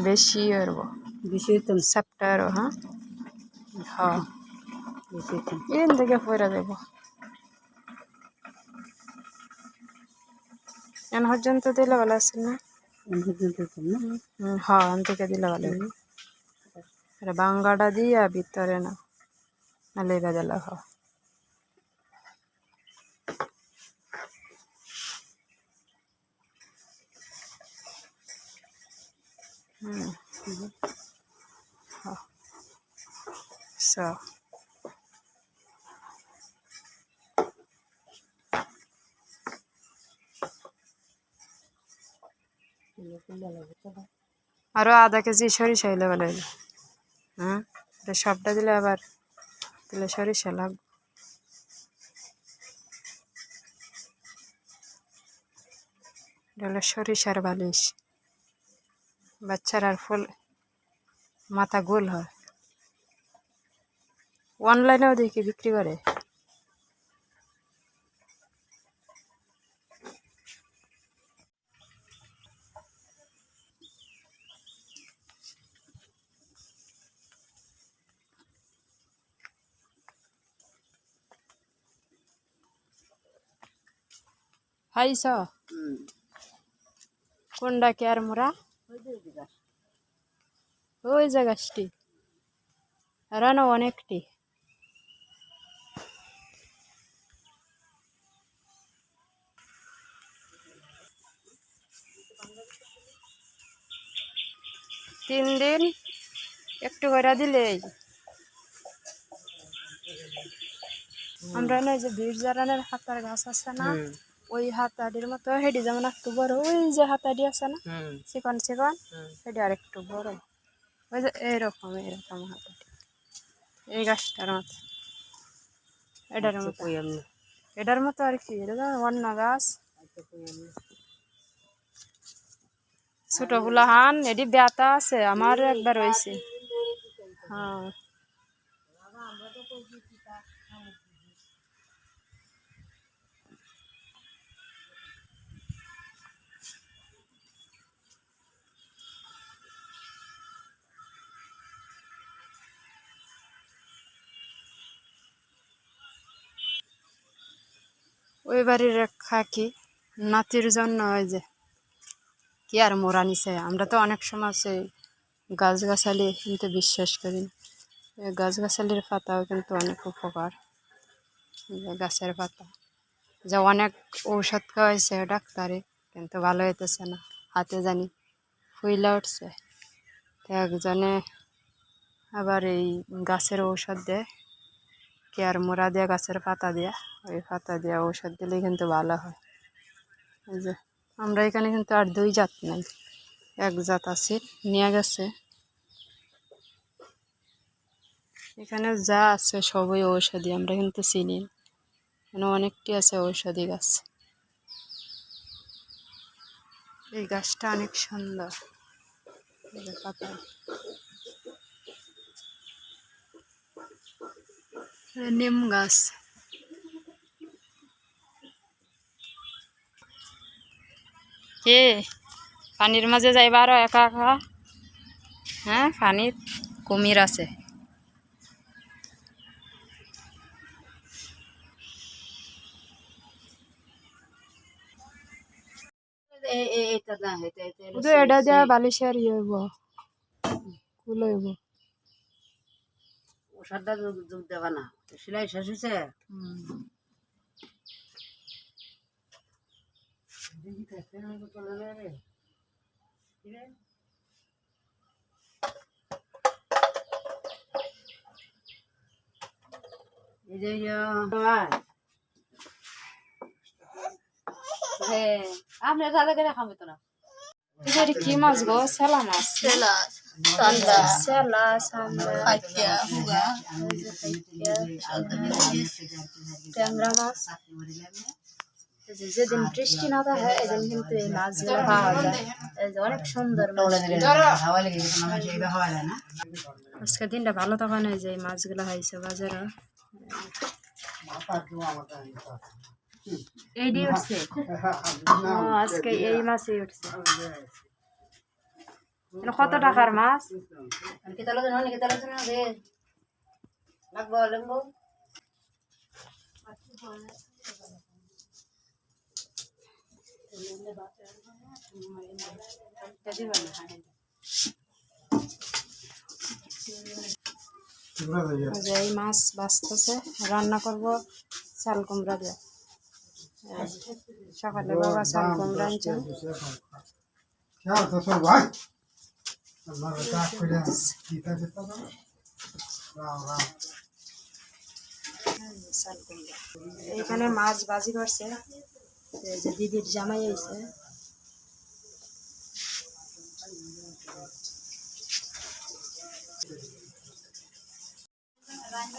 বেশি হইব। বেশি হইতাম। সাপটার হ্যাঁ? হ্যাঁ বেশি হইতাম। এখান থেকে পয়রা দেব এন পর্যন্ত দিলে ভালো আছে না? হ্যাঁ এন থেকে দিলে ভালো বাঙ্গাটা দিয়া ভিতরে না নালে বেদালা হ্যাঁ So. আরও আধা কেজি সরিষা ভালো হইল হ্যাঁ সবটা দিলে আবার দিলে সরিষা লাগবে এটা সরিষার বালিশ। বাচ্চার আর ফুল মাথা গোল হয়। অনলাইনেও দেখি বিক্রি করে। হাইস কোনটা কে আর মোরা ওই যে গাছটি। রানো অনেকটি। তিন দিন একটু করে দিলেই। আমরা না যে বীর জারানের হাতার গাছ আছে না ওই হাতাডির মতো হেডি যেমন একটু বড় ওই যে হাতাডি আছে না চিকন চিকন সেটা আর একটু বড়। ওই যে এরকম এরকম হাতাডি। এই গাছটার মতো। এটার মতো। কই আমি এটার মতো আর কি এটা অন্য গাছ। ছোটগুলা হান এটি ব্যথা আছে আমার একবার হয়েছে হ্যাঁ। ওই বাড়ির খাকি নাতির জন্য ওই যে, কি আর মোরা নিছে? আমরা তো অনেক সময় সেই গাছগাছালি কিন্তু বিশ্বাস করি গাছগাছালির পাতাও কিন্তু অনেক উপকার। গাছের পাতা। যে অনেক ঔষধ খাওয়াইছে ডাক্তারে, কিন্তু ভালো হইতেছে না। হাতে জানি ফুইলা উঠছে। একজনে আবার এই গাছের ঔষধ দেয়। কেয়ার মোড়া দেওয়া গাছের পাতা দেওয়া ওই পাতা দেওয়া ঔষধ দিলেই কিন্তু ভালো হয়। এই যে, আমরা এখানে কিন্তু আর দুই জাত নাই। এক জাত আছে, নিয়ে গেছে। এখানে যা আছে সবই ঔষধি, আমরা কিন্তু চিনি। এখানে অনেকটি আছে ঔষধি গাছ। এই গাছটা অনেক সুন্দর। পাতা। নিম গাছ। কে? পানির মাঝে যাইবার একা একা? হ্যাঁ পানির কুমির আছে। এটা বালিশের ইয়ে হইব কুল হইব ওষুধটা যোগ যোগ না। সেলাই শেষ হয়েছে? এই হ্যাঁ আপনার তাহলে কেন খাবে তো না কি মাছ গো? সেলা মাছ। ট্যাংরা মাছ এই যেদিন বৃষ্টি না থাকে এদিন কিন্তু এই মাছগুলো পাওয়া যায় অনেক সুন্দর আজকে দিনটা ভালো থাকা নেই যে এই মাছগুলো হয়েছে বাজারে এইটি উঠছে আজকে এই মাছই উঠছে কত টাকার মাছ এই মাছ বাঁচতেছে রান্না করব চাল কুমড়া দিয়ে সকালে বাবা চাল কুমড়া আনছে এইখানে মাছ বাজি করছে যে দিদির জামাই হয়েছে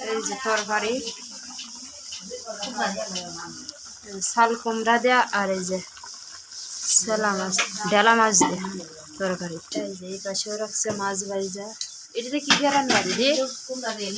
এই যে তরকারি শাল কুমড়া দেয়া আর এই যে সেলা মাছ, ডেলা মাছ দিয়ে। তরকারি। এই যে এই পাশেও রাখছে মাছ ভাইজা এটাতে কি দিয়ে রান্না দিদি কুমড়া দিয়ে?